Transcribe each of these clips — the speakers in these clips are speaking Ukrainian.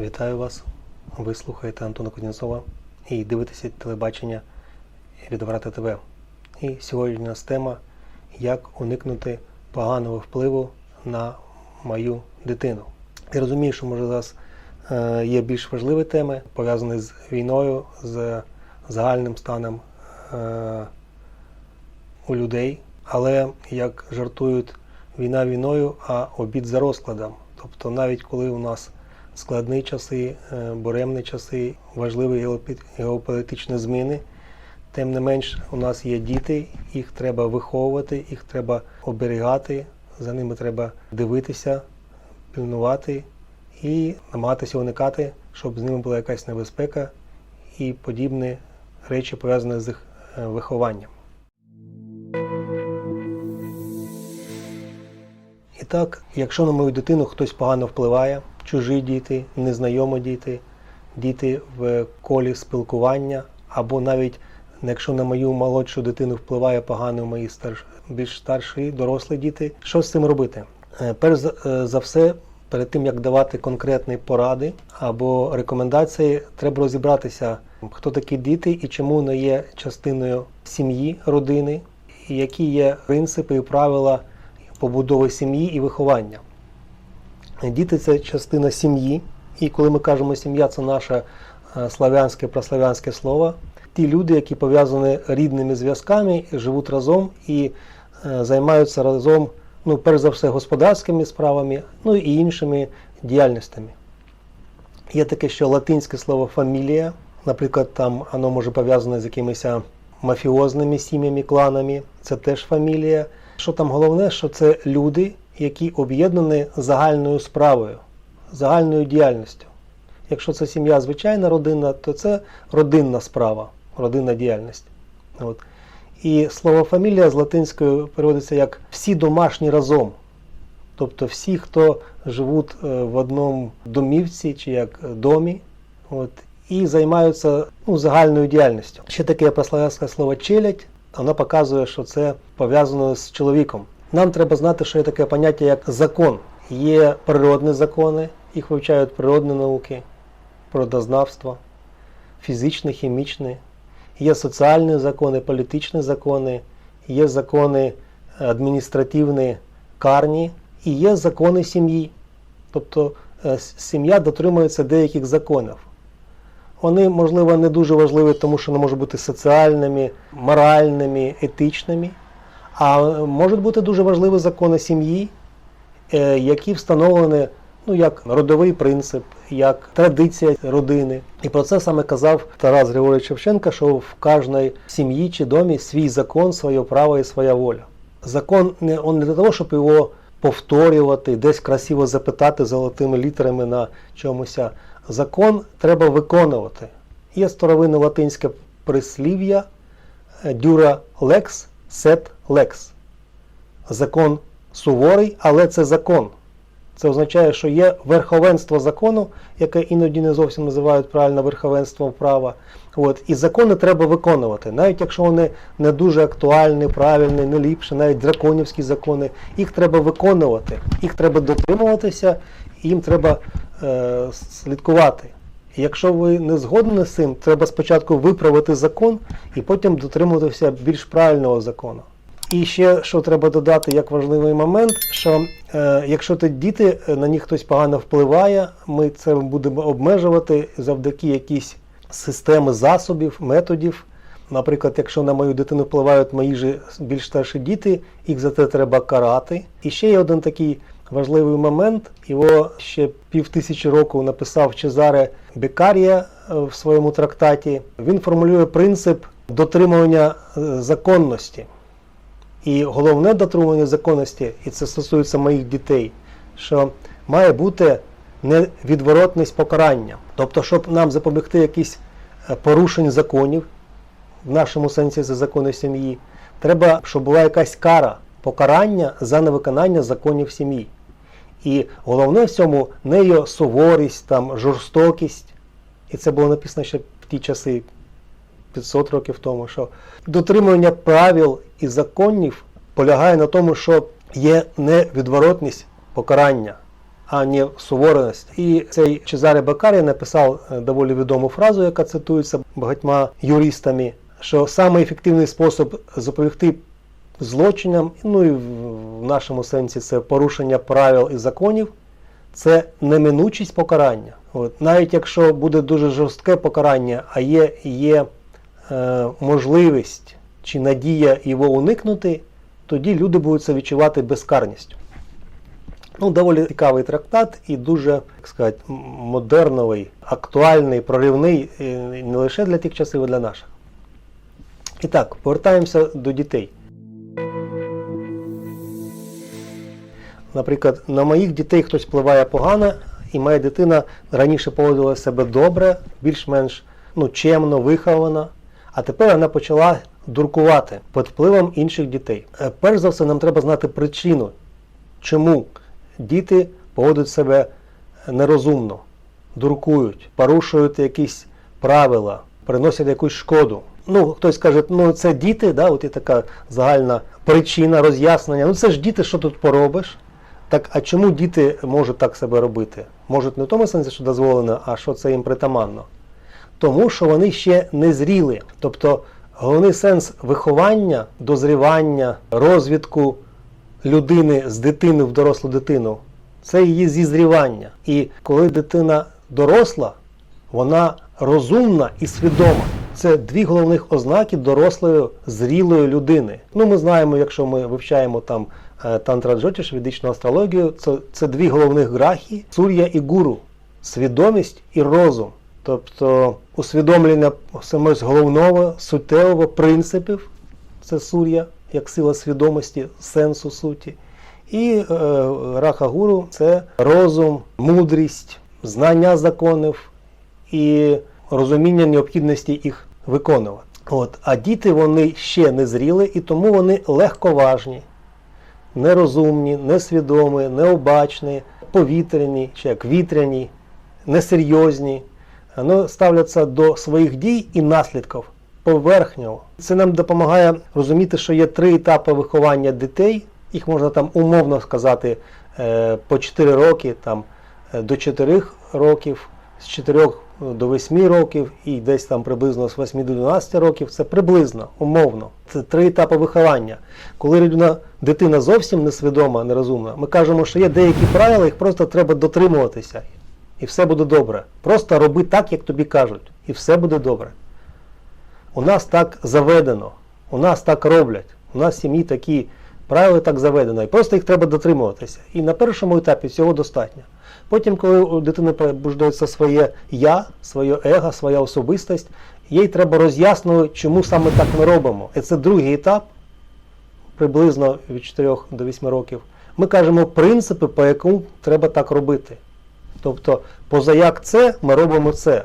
Вітаю вас. Ви слухаєте Антона Кузнєцова і дивитеся телебачення Відврата ТВ. І сьогодні у нас тема як уникнути поганого впливу на мою дитину. Я розумію, що може зараз е, є більш важливі теми, пов'язані з війною, з загальним станом е, у людей. Але як жартують, війна війною, а обід за розкладом. Тобто навіть коли у нас складні часи, е, буремні часи, важливі геополітичні зміни. Тим не менш, у нас є діти, їх треба виховувати, їх треба оберігати, за ними треба дивитися, пильнувати і намагатися уникати, щоб з ними була якась небезпека і подібні речі пов'язані з їх е, вихованням. І так, якщо на мою дитину хтось погано впливає, чужі діти, незнайомі діти, діти в колі спілкування, або навіть якщо на мою молодшу дитину впливає погано мої старш... більш старші, дорослі діти, що з цим робити? Е, Перш е, за все, перед тим як давати конкретні поради або рекомендації, треба розібратися, хто такі діти і чому вони є частиною сім'ї, родини, і які є принципи і правила побудови сім'ї і виховання. Діти це частина сім'ї, і коли ми кажемо сім'я, це наше е, славянське прославянське слово. Ті люди, які пов'язані рідними зв'язками, живуть разом і е, займаються разом, ну, перш за все, господарськими справами, ну і іншими діяльностями. Є таке ще латинське слово фамілія, наприклад, там воно може пов'язане з якимись мафіозними сім'ями, кланами, це теж фамілія. Що там головне, що це люди, які об'єднані загальною справою, загальною діяльністю. Якщо це сім'я звичайна родина, то це родинна справа, родинна діяльність. От. І слово фамілія з латинською переводиться як всі домашні разом. Тобто всі, хто живуть е, в одному домівці чи як домі, от, і займаються ну, загальною діяльністю. Ще таке прославянське слово челядь, воно показує, що це пов'язано з чоловіком. Нам треба знати, що є таке поняття як закон. Є природні закони, їх вивчають природні науки, природознавство, фізичні, хімічні. Є соціальні закони, політичні закони, є закони адміністративні, карні, і є закони сім'ї. Тобто е, сім'я дотримується деяких законів. Вони, можливо, не дуже важливі, тому що вони можуть бути соціальними, моральними, етичними, а е, можуть бути дуже важливі закони сім'ї, е, які встановлені ну, як родовий принцип, як традиція родини. І про це саме казав Тарас Григорович Шевченко, що в кожній сім'ї чи домі свій закон, своє право і своя воля. Закон не, он не для того, щоб його повторювати, десь красиво запитати золотими літерами на чомусь. Закон треба виконувати. Є старовинне латинське прислів'я е, дюра лекс, сет лекс. Закон суворий, але це закон. Це означає, що є верховенство закону, яке іноді не зовсім називають правильно верховенством права. От, і закони треба виконувати, навіть якщо вони не дуже актуальні, правильні, не ліпші, навіть драконівські закони, їх треба виконувати, їх треба дотримуватися, їм треба е, слідкувати. Якщо ви не згодні з цим, треба спочатку виправити закон і потім дотримуватися більш правильного закону. І ще що треба додати як важливий момент, що е, якщо ти діти, е, на них хтось погано впливає, ми це будемо обмежувати завдяки якійсь системи засобів, методів. Наприклад, якщо на мою дитину впливають мої ж більш старші діти, їх за це треба карати. І ще є один такий важливий момент. Його ще півтисячі років написав Чезаре Бекарія е, в своєму трактаті. Він формулює принцип дотримування е, законності. І головне дотримування законності, і це стосується моїх дітей, що має бути невідворотність покарання. Тобто, щоб нам запобігти якісь е, порушень законів, в нашому сенсі це закони сім'ї, треба, щоб була якась кара, покарання за невиконання законів сім'ї. І головне в цьому не є суворість, там, жорстокість. І це було написано ще в ті часи 500 років тому, що дотримування правил і законів полягає на тому, що є невідворотність покарання, а не сувореність. І цей Чезаре Бакарі написав е, доволі відому фразу, яка цитується багатьма юристами, що самий спосіб запобігти злочинам, ну і в нашому сенсі це порушення правил і законів, це неминучість покарання. От. Навіть якщо буде дуже жорстке покарання, а є, є е, можливість чи надія його уникнути, тоді люди будуть це відчувати безкарністю. Ну, доволі цікавий трактат і дуже, як сказати, модерновий, актуальний, проривний е, не лише для тих часів, а для наших. І так, повертаємося до дітей. Наприклад, на моїх дітей хтось впливає погано, і моя дитина раніше поводила себе добре, більш-менш ну, чемно, вихована, а тепер вона почала дуркувати під впливом інших дітей. Е, Перш за все, нам треба знати причину, чому діти поводять себе нерозумно, дуркують, порушують якісь правила, приносять якусь шкоду. Ну, хтось каже, ну це діти, да, от є така загальна причина, роз'яснення. Ну це ж діти, що тут поробиш? Так, а чому діти можуть так себе робити? Можуть не в тому сенсі, що дозволено, а що це їм притаманно. Тому що вони ще не зріли. Тобто головний сенс виховання, дозрівання, розвитку людини з дитини в дорослу дитину це її зізрівання. І коли дитина доросла, вона розумна і свідома. Це дві головних ознаки дорослої зрілої людини. Ну, ми знаємо, якщо ми вивчаємо там тантра джотіш, ведичну астрологію, це, це дві головних грахи сур'я і гуру свідомість і розум. Тобто усвідомлення самось головного, суттєвого принципів, це сур'я, як сила свідомості, сенсу суті. І е, раха гуру це розум, мудрість, знання законів і розуміння необхідності їх виконувати. От. А діти вони ще не зріли, і тому вони легковажні, нерозумні, несвідомі, необачні, повітряні, чи як вітряні, несерйозні. Вони ставляться до своїх дій і наслідків поверхньо. Це нам допомагає розуміти, що є три етапи виховання дітей. Їх можна там умовно сказати е, по 4 роки, там, е, до 4 років, з 4 до 8 років і десь там приблизно з 8 до 12 років. Це приблизно, умовно. Це три етапи виховання. Коли людина, дитина зовсім несвідома, нерозумна, ми кажемо, що є деякі правила, їх просто треба дотримуватися. І все буде добре. Просто роби так, як тобі кажуть, і все буде добре. У нас так заведено, у нас так роблять, у нас в сім'ї такі правила так заведено, і просто їх треба дотримуватися. І на першому етапі цього достатньо. Потім, коли у дитини пробуждається своє я, своє его, своя особистість, їй треба роз'яснити, чому саме так ми робимо. І це другий етап, приблизно від 4 до 8 років. Ми кажемо принципи, по якому треба так робити. Тобто, поза як це, ми робимо це.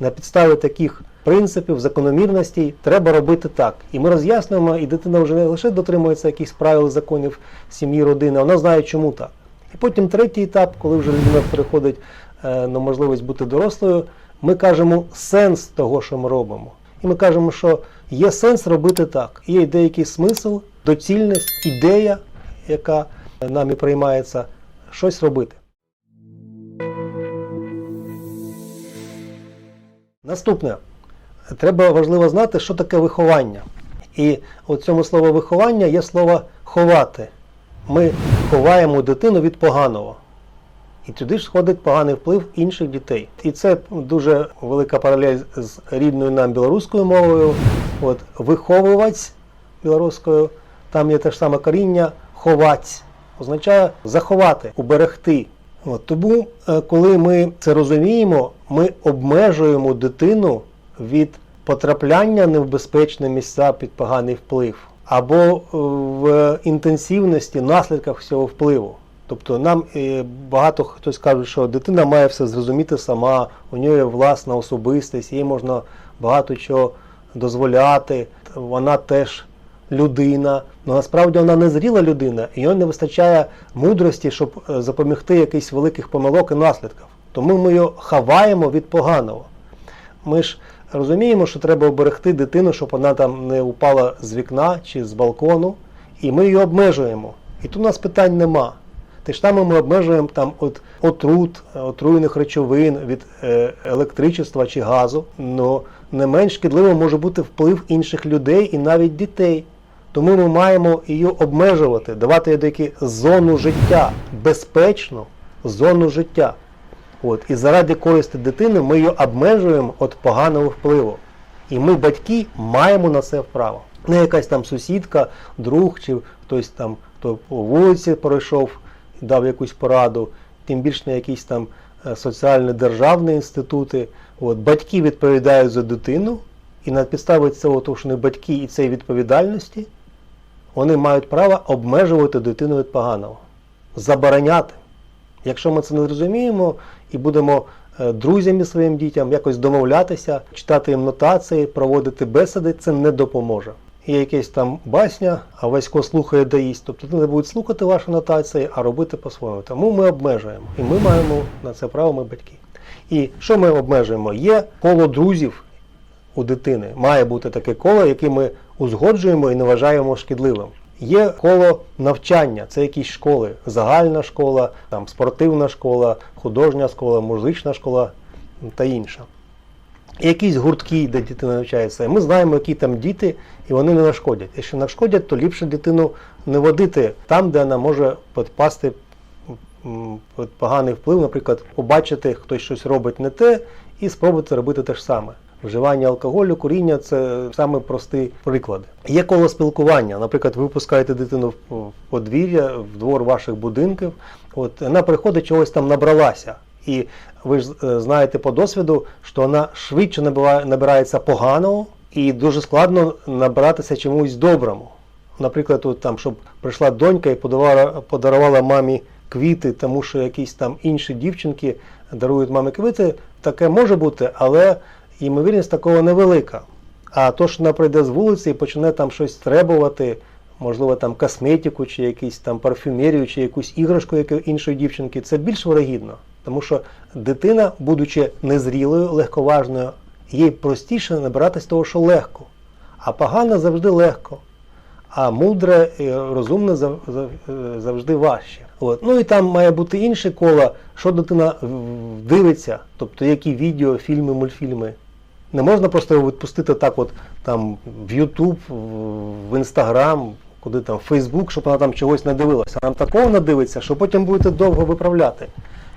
На підставі таких принципів, закономірностей треба робити так. І ми роз'яснюємо, і дитина вже не лише дотримується якихось правил, законів сім'ї, родини, вона знає, чому так. І потім третій етап, коли вже людина переходить е, на можливість бути дорослою, ми кажемо сенс того, що ми робимо. І ми кажемо, що є сенс робити так. Є деякий смисл, доцільність, ідея, яка нами приймається, щось робити. Наступне. Треба важливо знати, що таке виховання. І у цьому слово виховання є слово ховати. Ми ховаємо дитину від поганого. І туди ж сходить поганий вплив інших дітей. І це дуже велика паралель з рідною нам білоруською мовою. От виховуваць білоруською, там є те ж саме коріння ховаць, означає заховати, уберегти. От, тому, е, коли ми це розуміємо, ми обмежуємо дитину від потрапляння в безпечні місця під поганий вплив, або е, в інтенсивності, наслідках цього впливу. Тобто нам е, багато хтось каже, що дитина має все зрозуміти сама, у нього є власна особистість, їй можна багато чого дозволяти, вона теж людина. Ну насправді вона не зріла людина, і їй не вистачає мудрості, щоб е, запобігти якихось великих помилок і наслідків. Тому ми його ховаємо від поганого. Ми ж розуміємо, що треба оберегти дитину, щоб вона там не упала з вікна чи з балкону, і ми її обмежуємо. І тут у нас питань нема. Те ж саме ми обмежуємо там от отрут, е, отруєних речовин від е, електричества чи газу. Но не менш шкідливим може бути вплив інших людей і навіть дітей. Тому ми маємо її обмежувати, давати таку зону життя, безпечну зону життя. От, і заради користі дитини ми її обмежуємо від поганого впливу. І ми, батьки, маємо на це право. Не якась там сусідка, друг чи хтось там, хто по вулиці пройшов дав якусь пораду, тим більше не якісь там е, соціальні державні інститути. От, батьки відповідають за дитину, і на підставі цього, того, що вони батьки і цієї відповідальності, вони мають право обмежувати дитину від поганого, забороняти. Якщо ми це не зрозуміємо і будемо е, друзями своїм дітям якось домовлятися, читати їм нотації, проводити бесіди, це не допоможе. Є якась там басня, а Васько слухає да їсть. Тобто вони будуть слухати ваші нотації, а робити по-своєму. Тому ми обмежуємо. І ми маємо на це право, ми батьки. І що ми обмежуємо? Є коло друзів у дитини. Має бути таке коло, яке ми узгоджуємо і не вважаємо шкідливим. Є коло навчання, це якісь школи, загальна школа, там спортивна школа, художня школа, музична школа та інша. Якісь гуртки, де дитина навчається. Ми знаємо, які там діти, і вони не нашкодять. Якщо нашкодять, то ліпше дитину не водити там, де вона може підпасти під поганий вплив, наприклад, побачити, хтось щось робить не те, і спробувати робити те ж саме. Вживання алкоголю, куріння це саме прості приклади. Є коло спілкування. Наприклад, ви випускаєте дитину в подвір'я, в двор ваших будинків. От вона приходить, чогось там набралася. І ви ж е, знаєте по досвіду, що вона швидше набирається поганого і дуже складно набиратися чомусь доброму. Наприклад, от там, щоб прийшла донька і подарувала, подарувала мамі квіти, тому що якісь там інші дівчинки дарують мамі квіти, таке може бути, але ймовірність такого невелика. А то, що вона прийде з вулиці і почне там щось требувати, можливо, там косметику, чи якийсь там парфюмерію, чи якусь іграшку іншої дівчинки, це більш вирогідно. Тому що дитина, будучи незрілою, легковажною, їй простіше набиратись того, що легко. А погано завжди легко. А мудре і розумне зав- зав- завжди важче. От. Ну і там має бути інше коло, що дитина дивиться, тобто які відео, фільми, мультфільми. Не можна просто його відпустити так, от там в YouTube, в- Instagram, куди там, в Facebook, щоб вона там чогось не дивилася. Нам такого надивиться, що потім будете довго виправляти.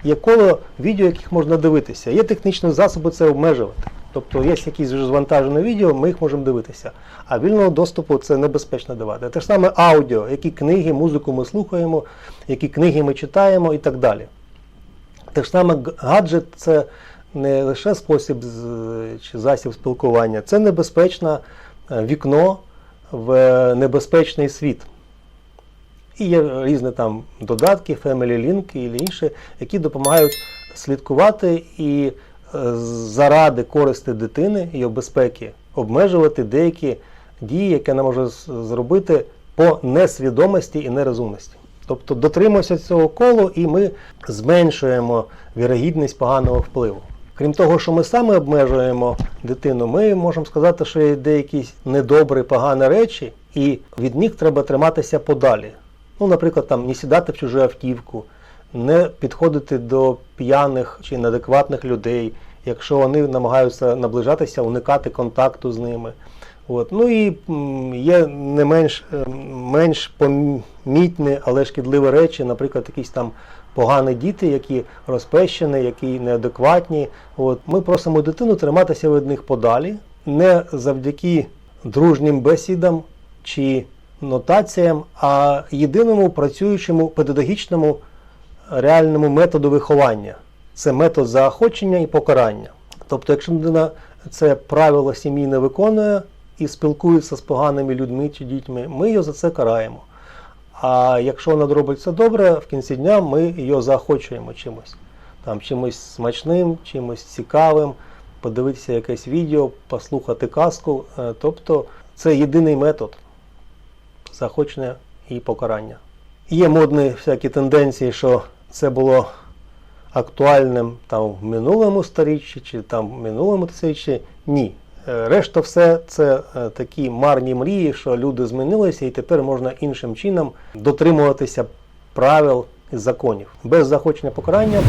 Є коло відео, яких можна дивитися. Є технічні засоби це обмежувати. Тобто є якісь вже звантажені відео, ми їх можемо дивитися. А вільного доступу це небезпечно давати. Те ж саме аудіо, які книги, музику ми слухаємо, які книги ми читаємо і так далі. Те ж саме гаджет це не лише спосіб чи засіб спілкування, це небезпечне е, вікно в е, небезпечний світ. І є різні там додатки, Family Link і інші, які допомагають слідкувати і е, заради користі дитини і безпеки обмежувати деякі дії, які вона може зробити по несвідомості і нерозумності. Тобто дотримуємося цього колу і ми зменшуємо вірогідність поганого впливу. Крім того, що ми саме обмежуємо дитину, ми можемо сказати, що є деякі недобрі, погані речі, і від них треба триматися подалі. Ну, наприклад, там не сідати в чужу автівку, не підходити до п'яних чи неадекватних людей, якщо вони намагаються наближатися, уникати контакту з ними. От. Ну і є не менш, е, менш помітні, але шкідливі речі, наприклад, якісь там погані діти, які розпещені, які неадекватні. От. Ми просимо дитину триматися від них подалі, не завдяки дружнім бесідам чи нотаціям, а єдиному працюючому педагогічному реальному методу виховання. Це метод заохочення і покарання. Тобто, якщо людина це правило сім'ї не виконує і спілкується з поганими людьми чи дітьми, ми її за це караємо. А якщо вона робить добре, в кінці дня ми її заохочуємо чимось. Там чимось смачним, чимось цікавим, подивитися якесь відео, послухати казку. Е, Тобто це єдиний метод заохочення і покарання. Є модні всякі тенденції, що це було актуальним там в минулому сторіччі чи там в минулому тисячі. Ні. Е, Решта все це е, такі марні мрії, що люди змінилися і тепер можна іншим чином дотримуватися правил із законів. Без заохочення покарання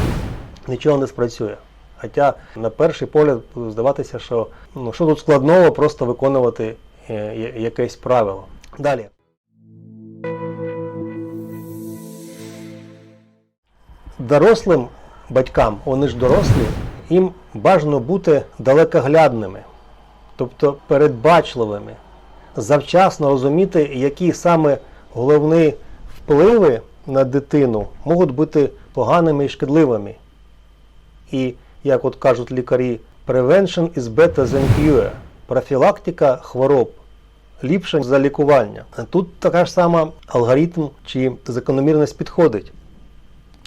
нічого не спрацює. Хоча на перший погляд здаватися, що ну, що тут складного просто виконувати е, якесь правило. Далі. Дорослим батькам, вони ж дорослі, їм бажано бути далекоглядними, тобто передбачливими, завчасно розуміти, які саме головні впливи на дитину можуть бути поганими і шкідливими. І, як от кажуть лікарі, prevention is better than cure. Профілактика хвороб ліпше за лікування. Тут така ж сама алгоритм чи закономірність підходить.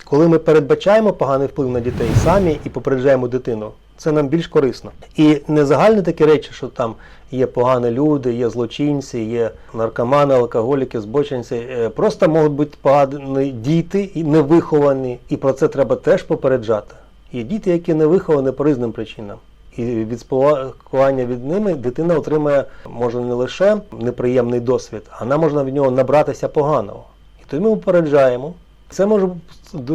Коли ми передбачаємо поганий вплив на дітей самі і попереджаємо дитину, це нам більш корисно. І не загальні такі речі, що там є погані люди, є злочинці, є наркомани, алкоголіки, збочинці. Е, Просто можуть бути погані діти і невиховані, і про це треба теж попереджати. Є діти, які не виховані по різним причинам. І від спілкування від ними дитина отримає може не лише неприємний досвід, а вона можна від нього набратися поганого. І тому ми попереджаємо. Це може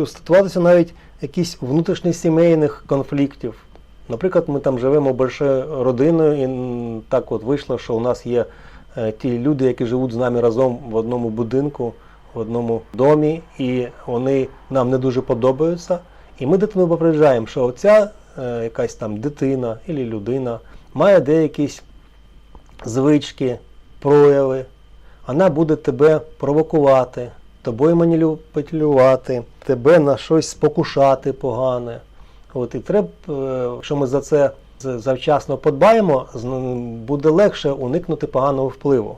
стосуватися навіть якихось внутрішньосімейних конфліктів. Наприклад, ми там живемо большою родиною, і так от вийшло, що у нас є е, ті люди, які живуть з нами разом в одному будинку, в одному домі, і вони нам не дуже подобаються. І ми дитину попереджаємо, що оця е, якась там дитина або людина має деякі звички, прояви, вона буде тебе провокувати, тобою маніпулювати, тебе на щось спокушати погане. І треба, е, якщо ми за це завчасно подбаємо, буде легше уникнути поганого впливу.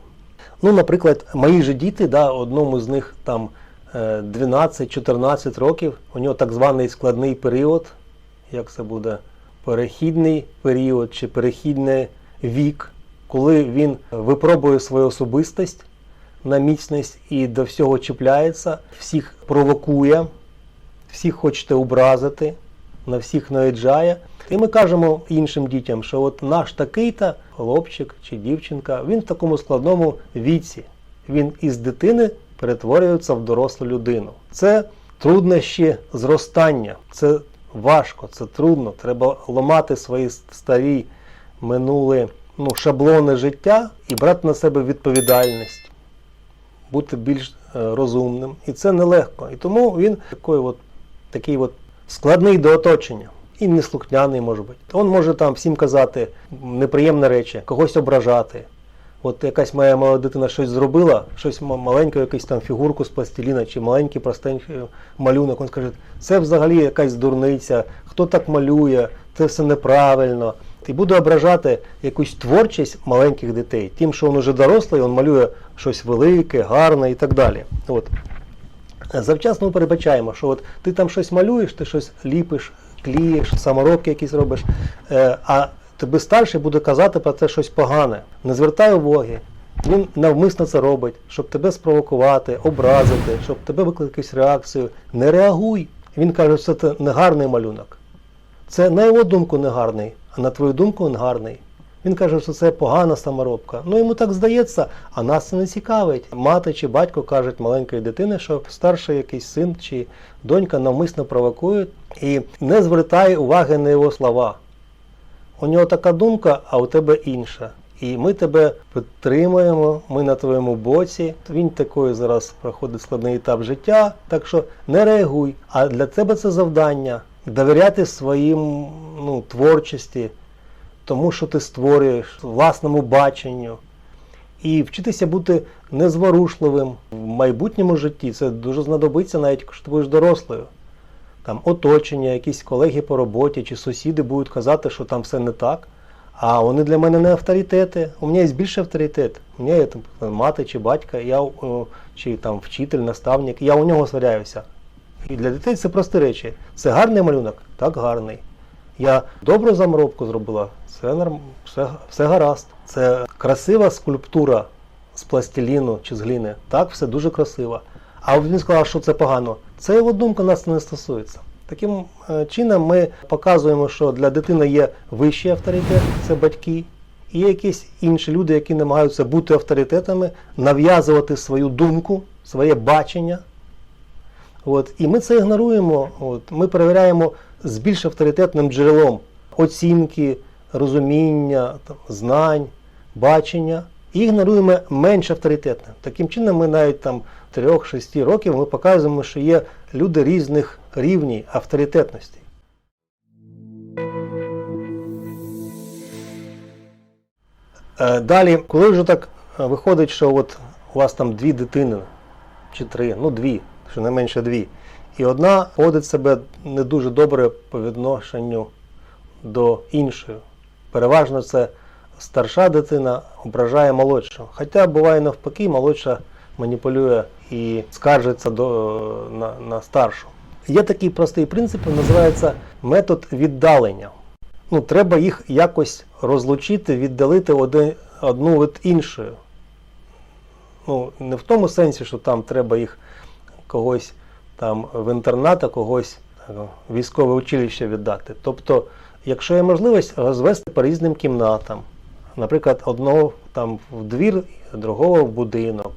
Ну, наприклад, мої же діти, да, одному з них там е, 12-14 років, у нього так званий складний період, як це буде, перехідний період чи перехідний вік, коли він випробує свою особистість на міцність і до всього чіпляється, всіх провокує, всіх хочете образити, на всіх наїжджає. І ми кажемо іншим дітям, що от наш такий-то хлопчик чи дівчинка, він в такому складному віці. Він із дитини перетворюється в дорослу людину. Це труднощі зростання, це важко, це трудно. Треба ламати свої старі минулі ну, шаблони життя і брати на себе відповідальність бути більш е, розумним. І це нелегко. І тому він такий, от, такий от складний до оточення. І неслухняний може бути. Він може там всім казати неприємні речі, когось ображати. От якась моя мала дитина щось зробила, щось маленьке, якусь там фігурку з пластиліна чи маленький простенький малюнок. Він скаже, це взагалі якась дурниця, хто так малює, це все неправильно. І буде ображати якусь творчість маленьких дітей, тим, що він уже дорослий, він малює щось велике, гарне і так далі. От. Завчасно передбачаємо, що от ти там щось малюєш, ти щось ліпиш, клієш, саморобки якісь робиш, е, а тобі старший буде казати про це щось погане. Не звертай уваги. Він навмисно це робить, щоб тебе спровокувати, образити, щоб тебе викликати якусь реакцію. Не реагуй. Він каже, що це негарний малюнок. Це на його думку негарний, а на твою думку він гарний. Він каже, що це погана саморобка. Ну йому так здається, а нас це не цікавить. Мати чи батько кажуть маленької дитини, що старший якийсь син чи донька навмисно провокують і не звертай уваги на його слова. У нього така думка, а у тебе інша. І ми тебе підтримуємо, ми на твоєму боці. Він такий зараз проходить складний етап життя, так що не реагуй. А для тебе це завдання довіряти своїм ну, творчості, тому що ти створюєш, власному баченню. І вчитися бути незворушливим в майбутньому житті. Це дуже знадобиться, навіть якщо ти будеш дорослою. Там оточення, якісь колеги по роботі чи сусіди будуть казати, що там все не так. А вони для мене не авторитети. У мене є більший авторитет. У мене є там, мати чи батька, я, чи там вчитель, наставник, я у нього сваряюся. І для дітей це прості речі. Це гарний малюнок? Так гарний. Я добру замробку зробила, все, норм, все, все гаразд. Це красива скульптура з пластиліну чи з глини. Так, все дуже красиво. А він сказав, що це погано. Це його думка нас не стосується. Таким е, чином ми показуємо, що для дитини є вищий авторитет, це батьки, і якісь інші люди, які намагаються бути авторитетами, нав'язувати свою думку, своє бачення. От, і ми це ігноруємо. От, ми перевіряємо з більш авторитетним джерелом оцінки, розуміння, знань, бачення. І ігноруємо менш авторитетне. Таким чином, ми навіть там 3-6 років ми показуємо, що є люди різних рівнів авторитетності. Е, Далі, коли вже так е, виходить, що от у вас там дві дитини чи три, ну дві, щонайменше дві, і одна поводить себе не дуже добре по відношенню до іншої. Переважно це старша дитина ображає молодшу. Хоча буває навпаки, молодша маніпулює і скаржиться до, на, на старшу. Є такий простий принцип, називається метод віддалення. Ну, треба їх якось розлучити, віддалити один, одну від іншої. Ну, не в тому сенсі, що там треба їх когось там в інтернат, а когось військове училище віддати. Тобто, якщо є можливість розвести по різним кімнатам, наприклад, одного там в двір, другого в будинок.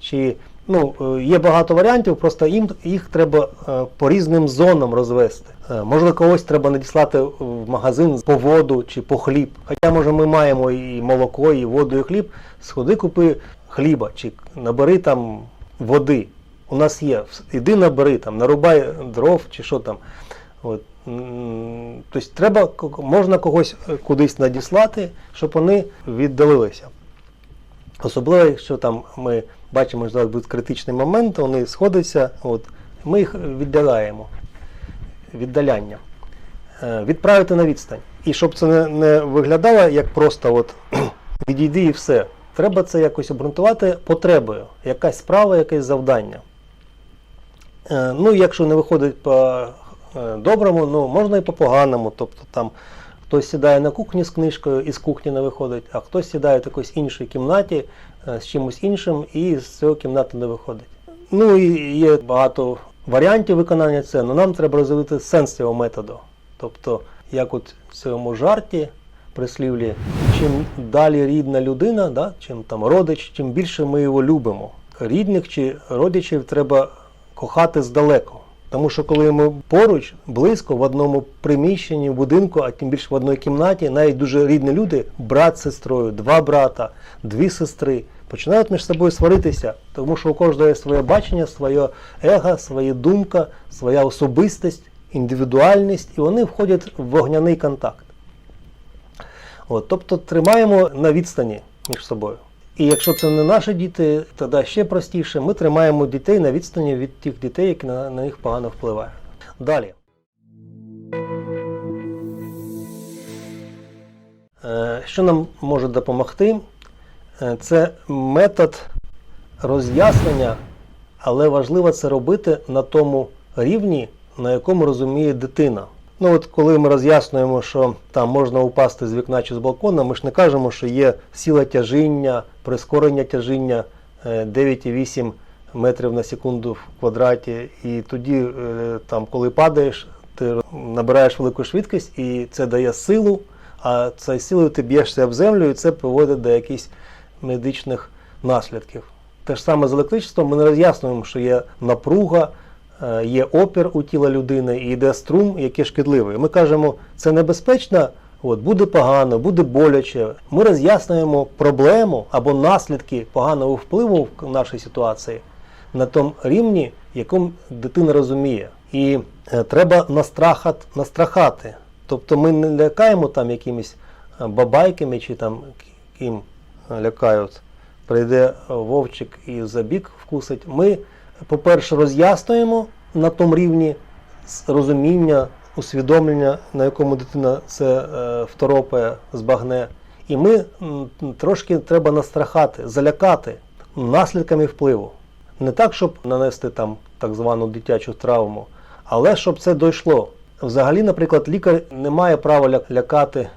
Чи ну, е, є багато варіантів, просто їм їх треба е, по різним зонам розвести. Е, Можливо, когось треба надіслати в магазин по воду чи по хліб. Хоча, може, ми маємо і молоко, і воду, і хліб. Сходи, купи хліба, чи набери там води. У нас є. Іди набери, там, нарубай дров чи що там. От. Тобто треба, можна когось е, кудись надіслати, щоб вони віддалилися. Особливо, якщо там ми бачимо, що зараз буде критичний момент, вони сходяться, от, ми їх віддаляємо. Віддаляння. Е, Відправити на відстань. І щоб це не, не виглядало як просто от, відійди і все. Треба це якось обґрунтувати потребою. Якась справа, якесь завдання. Е, Ну, якщо не виходить по е, ну можна і по поганому. Тобто там хтось сідає на кухні з книжкою і з кухні не виходить, а хтось сідає в якоїсь іншій кімнаті е, з чимось іншим і з цього кімнати не виходить. Ну і є багато варіантів виконання це, але нам треба розвити сенс цього методу. Тобто, як от в цьому жарті прислівлі, чим далі рідна людина, да, чим там родич, чим більше ми його любимо. Рідних чи родичів треба кохати здалеку. Тому що коли ми поруч, близько, в одному приміщенні, в будинку, а тим більше в одній кімнаті, навіть дуже рідні люди, брат з сестрою, два брата, дві сестри, починають між собою сваритися, тому що у кожного є своє бачення, своє его, своя думка, своя особистість, індивідуальність, і вони входять в вогняний контакт. От, тобто тримаємо на відстані між собою. І якщо це не наші діти, тоді ще простіше, ми тримаємо дітей на відстані від тих дітей, які на, на них погано впливають. Далі. Е, Що нам може допомогти? Е, Це метод роз'яснення, але важливо це робити на тому рівні, на якому розуміє дитина. Ну от коли ми роз'яснюємо, що там можна упасти з вікна чи з балкона, ми ж не кажемо, що є сила тяжіння, прискорення тяжіння е, 9,8 метрів на секунду в квадраті. І тоді, е, там, коли падаєш, ти набираєш велику швидкість і це дає силу, а цією силою ти б'єшся об землю і це приводить до якихось медичних наслідків. Те ж саме з електричеством ми не роз'яснюємо, що є напруга, е, є опір у тіла людини і йде струм, який шкідливий. Ми кажемо, це небезпечно, от, буде погано, буде боляче. Ми роз'яснюємо проблему або наслідки поганого впливу в нашій ситуації на тому рівні, якому дитина розуміє. І е, треба настрахати, настрахати. Тобто ми не лякаємо там якимись е, бабайками чи там ким е, лякають. Прийде вовчик і за бік вкусить. Ми, по-перше, роз'яснюємо на тому рівні розуміння, усвідомлення, на якому дитина це е, второпає, збагне. І ми трошки треба настрахати, залякати наслідками впливу. Не так, щоб нанести там так звану дитячу травму, але щоб це дійшло. Взагалі, наприклад, лікар не має права ля- лякати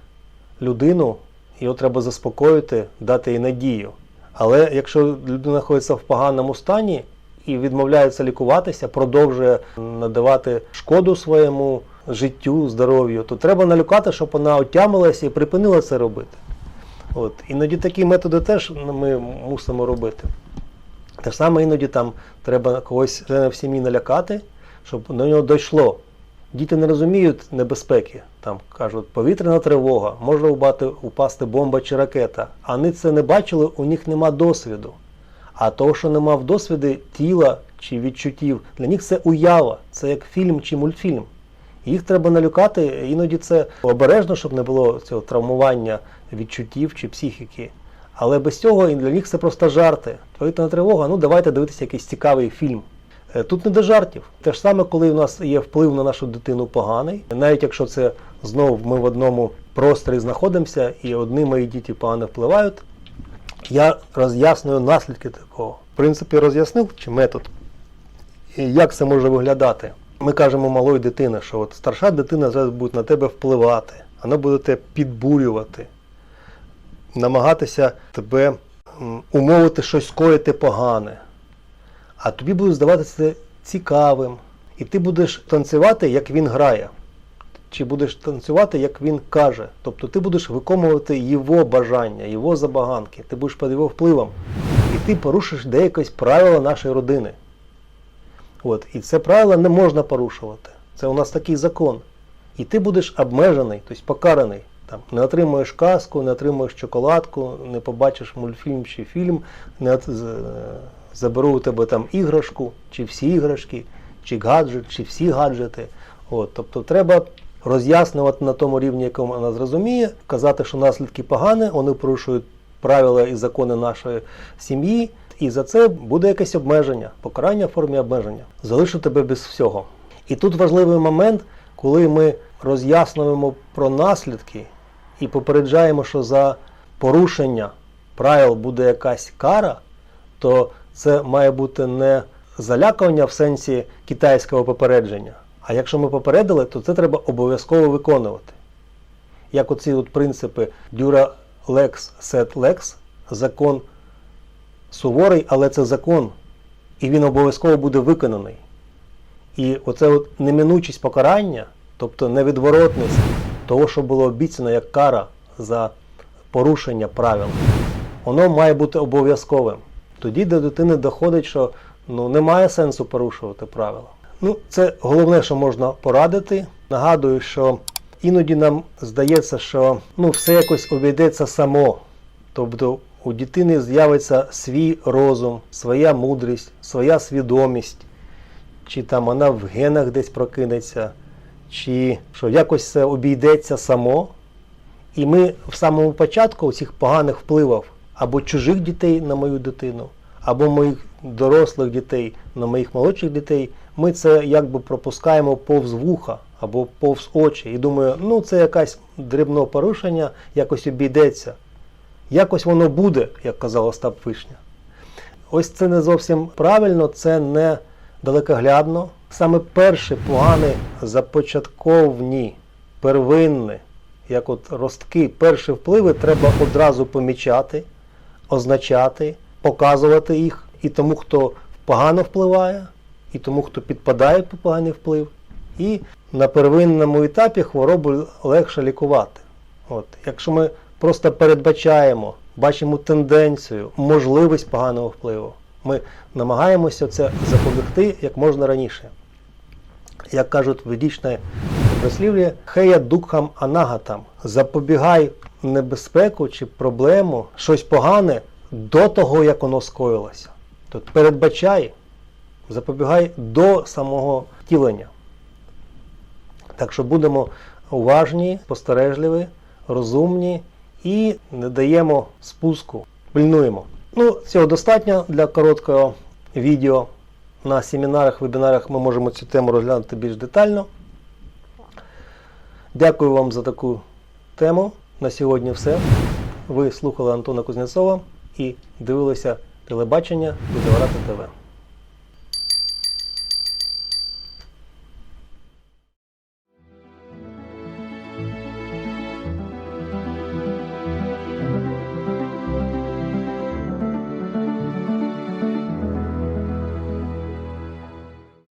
людину, його треба заспокоїти, дати їй надію. Але якщо людина знаходиться в поганому стані і відмовляється лікуватися, продовжує надавати шкоду своєму життю, здоров'ю, то треба налякати, щоб вона отямилася і припинила це робити. От. Іноді такі методи теж ми мусимо робити. Те ж саме іноді там треба когось в сім'ї налякати, щоб до нього дійшло. Діти не розуміють небезпеки. Там кажуть, повітряна тривога, може упасти бомба чи ракета. А вони це не бачили, у них нема досвіду. А того, що не мав досвіду тіла чи відчуттів, для них це уява, це як фільм чи мультфільм. Їх треба налюкати, іноді це обережно, щоб не було цього травмування відчуттів чи психіки. Але без цього для них це просто жарти. Повітряна тривога, ну давайте дивитися якийсь цікавий фільм. Е, Тут не до жартів. Те ж саме, коли у нас є вплив на нашу дитину поганий, навіть якщо це знову ми в одному просторі знаходимося і одні мої діти погано впливають, я роз'яснюю наслідки такого. В принципі, роз'яснив чи метод. І як це може виглядати? Ми кажемо малої дитини, що от старша дитина зараз буде на тебе впливати, вона буде тебе підбурювати, намагатися тебе умовити щось скоїти погане. А тобі буде здаватися цікавим. І ти будеш танцювати, як він грає. Чи будеш танцювати, як він каже. Тобто ти будеш виконувати його бажання, його забаганки, ти будеш під його впливом. І ти порушиш деякось правила нашої родини. От. І це правило не можна порушувати. Це у нас такий закон. І ти будеш обмежений, тобто покараний. Там, не отримуєш казку, не отримуєш чоколадку, не побачиш мультфільм чи фільм, не заберу у тебе там іграшку, чи всі іграшки, чи гаджет, чи всі гаджети. От, тобто треба роз'яснювати на тому рівні, якому вона зрозуміє, казати, що наслідки погані, вони порушують правила і закони нашої сім'ї, і за це буде якесь обмеження, покарання в формі обмеження. Залишу тебе без всього. І тут важливий момент, коли ми роз'яснюємо про наслідки і попереджаємо, що за порушення правил буде якась кара, то це має бути не залякування в сенсі китайського попередження. А якщо ми попередили, то це треба обов'язково виконувати. Як оці от принципи Dura Lex Set Lex, закон суворий, але це закон, і він обов'язково буде виконаний. І оце от неминучість покарання, тобто невідворотність того, що було обіцяно як кара за порушення правил, воно має бути обов'язковим. Тоді до дитини доходить, що ну, немає сенсу порушувати правила. Ну, це головне, що можна порадити. Нагадую, що іноді нам здається, що ну, все якось обійдеться само. Тобто у дитини з'явиться свій розум, своя мудрість, своя свідомість, чи там вона в генах десь прокинеться, чи що якось це обійдеться само. І ми в самому початку цих поганих впливів або чужих дітей на мою дитину, або моїх дорослих дітей на моїх молодших дітей, ми це якби пропускаємо повз вуха або повз очі. І думаю, ну це якесь дрібне порушення, якось обійдеться. Якось воно буде, як казав Остап Вишня. Ось це не зовсім правильно, це не далекоглядно. Саме перші погані започатковні, первинні, як от ростки, перші впливи треба одразу помічати, означати, показувати їх і тому, хто погано впливає, і тому, хто підпадає під поганий вплив. І на первинному етапі хворобу легше лікувати. От. Якщо ми просто передбачаємо, бачимо тенденцію, можливість поганого впливу, ми намагаємося це запобігти як можна раніше. Як кажуть в ведичне прислів'я, хея дукхам анагатам, запобігай небезпеку чи проблему, щось погане до того, як воно скоїлося. Тобто передбачай, запобігай до самого втілення. Так що будемо уважні, спостережливі, розумні і не даємо спуску, пильнуємо. Ну, цього достатньо для короткого відео. На семінарах, вебінарах ми можемо цю тему розглянути більш детально. Дякую вам за таку тему. На сьогодні все. Ви слухали Антона Кузнєцова і дивилися телебачення Відеората ТВ.